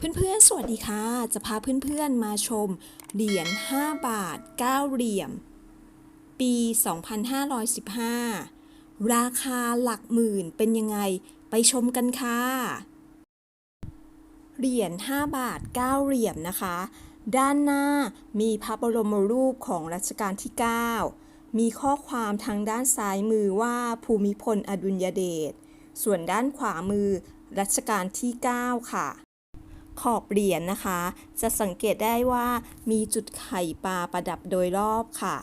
เพื่อนๆ สวัสดีค่ะ จะพาเพื่อนๆ มาชม เหรียญ 5 บาท 9 เหลี่ยม ปี 2515 ราคาหลักหมื่นเป็นยังไง ไปชมกันค่ะ เหรียญ 5 บาท 9 เหลี่ยมนะคะ ด้านหน้ามีพระบรมรูปของรัชกาลที่ 9 มีข้อความทางด้านซ้ายมือว่าภูมิพลอดุลยเดช ส่วนด้านขวามือรัชกาลที่ 9 ค่ะ ขอบเหรียญนะคะ จะสังเกตได้ว่ามีจุดไข่ปลาประดับโดยรอบค่ะ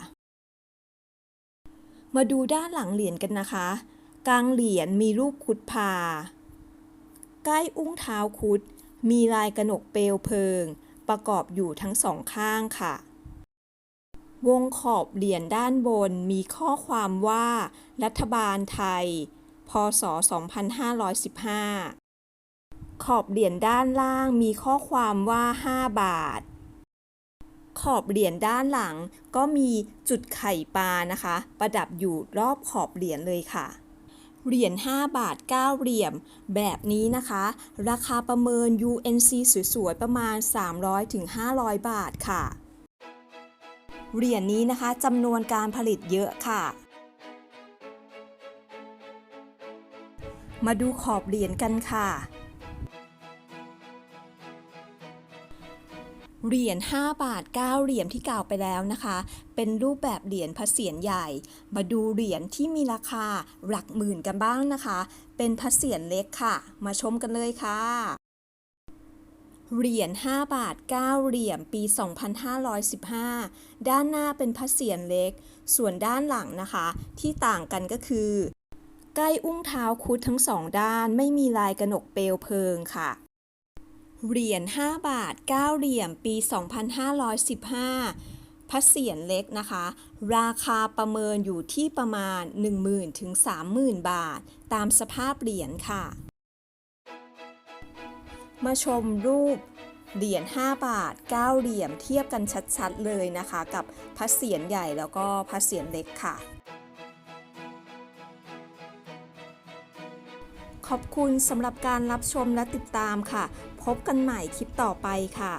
มาดูด้านหลังเหรียญกันนะคะ กลางเหรียญมีรูปคุดพา ใกล้อุ้งเท้าคุด มีลายกระหนกเปลวเพลิง ประกอบอยู่ทั้งสองข้างค่ะ วงขอบเหรียญด้านบนมีข้อความว่า รัฐบาลไทย พศ 2515 ขอบเหรียญด้านล่างมีข้อความว่า 5 บาท ขอบเหรียญด้านหลังก็มีจุดไข่ปลานะคะ ประดับอยู่รอบขอบเหรียญเลยค่ะเหรียญ 5 บาท 9 เหลี่ยมแบบนี้นะคะ ราคาประเมิน UNC สวยๆ ประมาณ 300-500 บาทค่ะ เหรียญนี้นะคะจำนวนการผลิตเยอะค่ะ มาดูขอบเหรียญกันค่ะ เหรียญ5 บาท 9 เหรียญที่กล่าวไปแล้วนะคะ เป็นรูปแบบเหรียญพระเศียรใหญ่ มาดูเหรียญที่มีราคาหลักหมื่นกันบ้างนะคะ เป็นพระเศียรเล็กค่ะ มาชมกันเลยค่ะเหรียญ5บาท 9 เหรียญปี 2515 ด้านหน้าเป็นพระเศียรเล็ก ส่วนด้านหลังนะคะ ที่ต่างกันก็คือ ใกล้อุ้งเท้าคุดทั้งสองด้านไม่มีลายกระหนกเปลวเพลิงค่ะ เหรียญ 5 บาท 9 เหลี่ยมปี 2515 พระเศียรเล็กนะคะ ราคาประเมินอยู่ที่ประมาณ 10,000ถึง30,000 บาท ตามสภาพเหรียญค่ะ มาชมรูปเหรียญ 5 บาท 9 เหลี่ยมเทียบกันชัดๆเลยนะคะ กับพระเศียรใหญ่แล้วก็พระเศียรเล็กค่ะ ขอบคุณสำหรับการรับชมและติดตามค่ะ พบกันใหม่คลิปต่อไปค่ะ